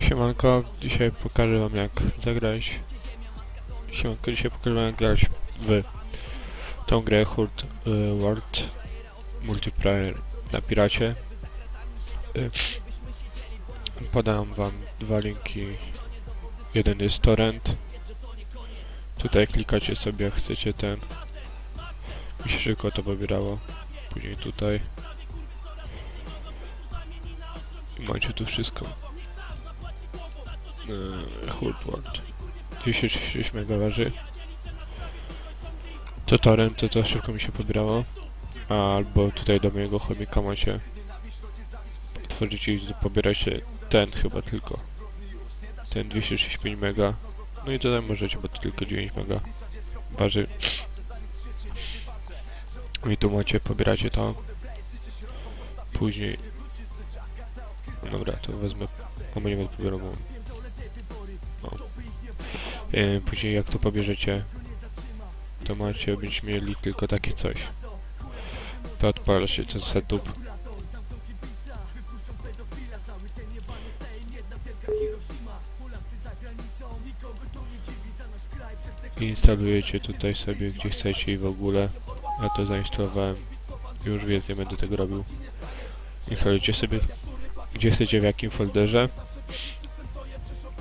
Siemanko, dzisiaj pokażę wam jak zagrać. Siemanko, dzisiaj pokażę wam jak grać w tą grę Hurt y, World Multiplayer na piracie. Y, Podam wam dwa linki. Jeden jest torrent. Tutaj klikacie sobie jak chcecie ten. Mi się szybko to pobierało. Później tutaj macie tu wszystko. Yy, Hurtward 236 MB waży to torrent to, to szybko mi się pobrało albo tutaj do mojego chomika macie. Otworzycie i pobieracie ten chyba tylko. Ten 235 MB no i tutaj możecie, bo to tylko 9 MB waży i tu macie, pobieracie to. Później dobra, to wezmę nie pobierał, bo no. E, później jak to pobierzecie, to macie być mieli tylko takie coś. To odpala się ten setup. Instalujecie tutaj sobie gdzie chcecie i w ogóle. Ja to zainstalowałem. Już więcej będę tego robił. Instalujecie sobie gdzie chcecie w jakim folderze.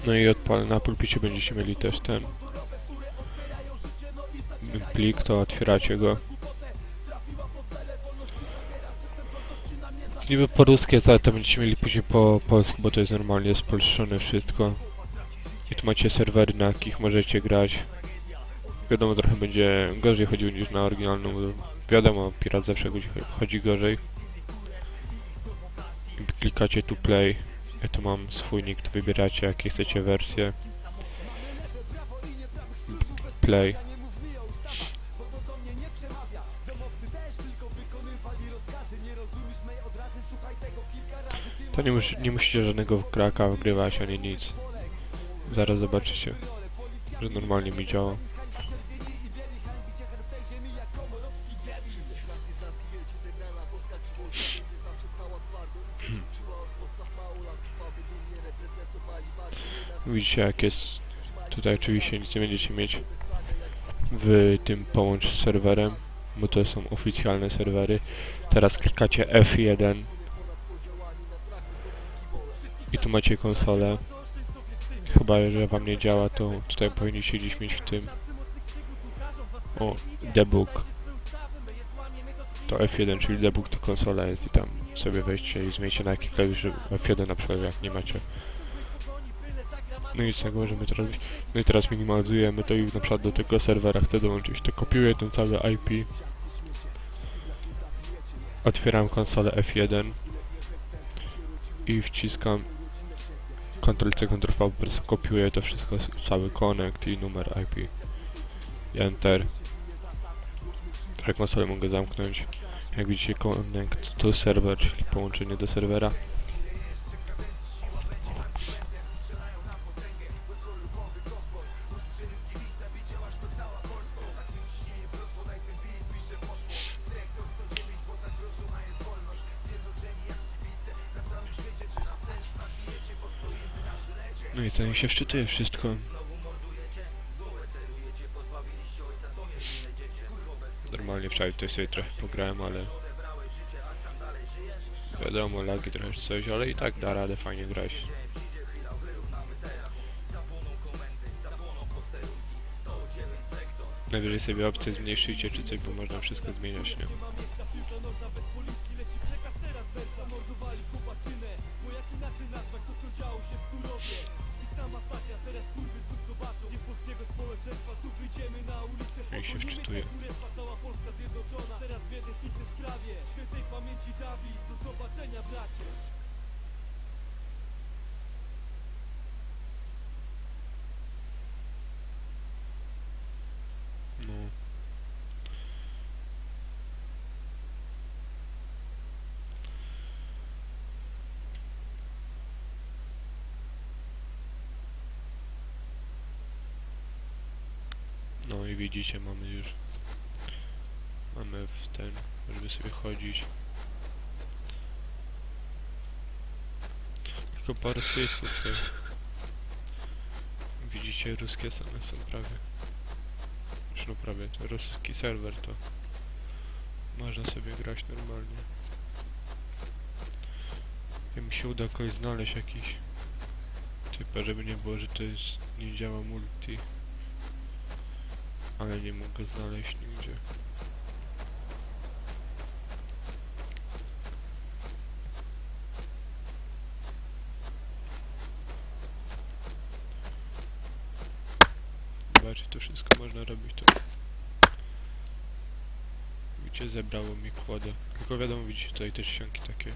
No i odpal na pulpicie będziecie mieli też ten plik, to otwieracie go. Niby po ruskie, ale to będziecie mieli później po polsku, bo to jest normalnie spolszczone wszystko. I tu macie serwery, na jakich możecie grać. Wiadomo, trochę będzie gorzej chodził niż na oryginalną. Wiadomo, pirat zawsze chodzi gorzej. Klikacie tu play. Ja tu mam swój nick, tu wybieracie jakie chcecie wersje. Play. To nie, mus nie musicie żadnego kraka wgrywać ani nic. Zaraz zobaczycie, że normalnie mi działa. Widzicie jak jest tutaj oczywiście nic nie będziecie mieć w tym połącz z serwerem, bo to są oficjalne serwery. Teraz klikacie F1 i tu macie konsolę. Chyba, że wam nie działa, to tutaj powinniście gdzieś mieć w tym o, debug. To F1, czyli debug to konsola jest i tam sobie wejdźcie i zmieńcie na jaki klawisz F1 na przykład jak nie macie. No i tego możemy. No i teraz minimalizujemy to i na przykład do tego serwera chcę dołączyć. To kopiuję ten cały IP. Otwieram konsolę F1 i wciskam Ctrl-C, Ctrl-V, kopiuję to wszystko, cały connect i numer IP. Enter. Tak konsolę mogę zamknąć. Jak widzicie connect to server, czyli połączenie do serwera. No i co mi się wczytuje wszystko. Normalnie wczoraj tutaj sobie trochę pograłem, ale wiadomo, lagi trochę coś, ale i tak da radę fajnie grać. Najwyżej sobie opcje zmniejszycie czy coś, bo można wszystko zmieniać, nie? No i widzicie, mamy już mamy w ten, żeby sobie chodzić Tylko po rosyjsku tutaj. Widzicie, ruskie strony są prawie. Już no prawie, to ruski serwer to można sobie grać normalnie. Jak mi się uda kogoś znaleźć jakiś typa, żeby nie było, że to jest nie działa multi. Ale nie mogę znaleźć nigdzie. Zobaczcie, to wszystko można robić to. Widzicie, zebrało mi kłodę. Tylko wiadomo, widzicie tutaj te ścianki takie.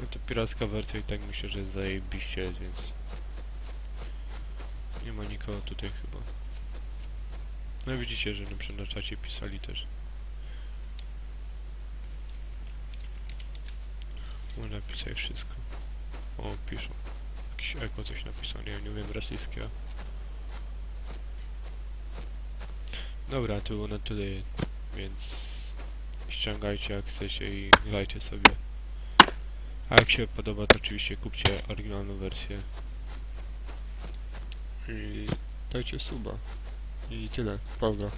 No to piracka wersja i tak myślę, że zajebiście, więc... Nie ma nikogo tutaj chyba. No widzicie, że na czacie pisali też. Można pisać wszystko. O, piszą. Jakiś eko coś napisał, nie nie wiem rosyjskiego. Dobra, to było na tyle, więc ściągajcie jak chcecie i grajcie sobie. A jak się podoba, to oczywiście kupcie oryginalną wersję. I dajcie suba. I tyle. Pozdro.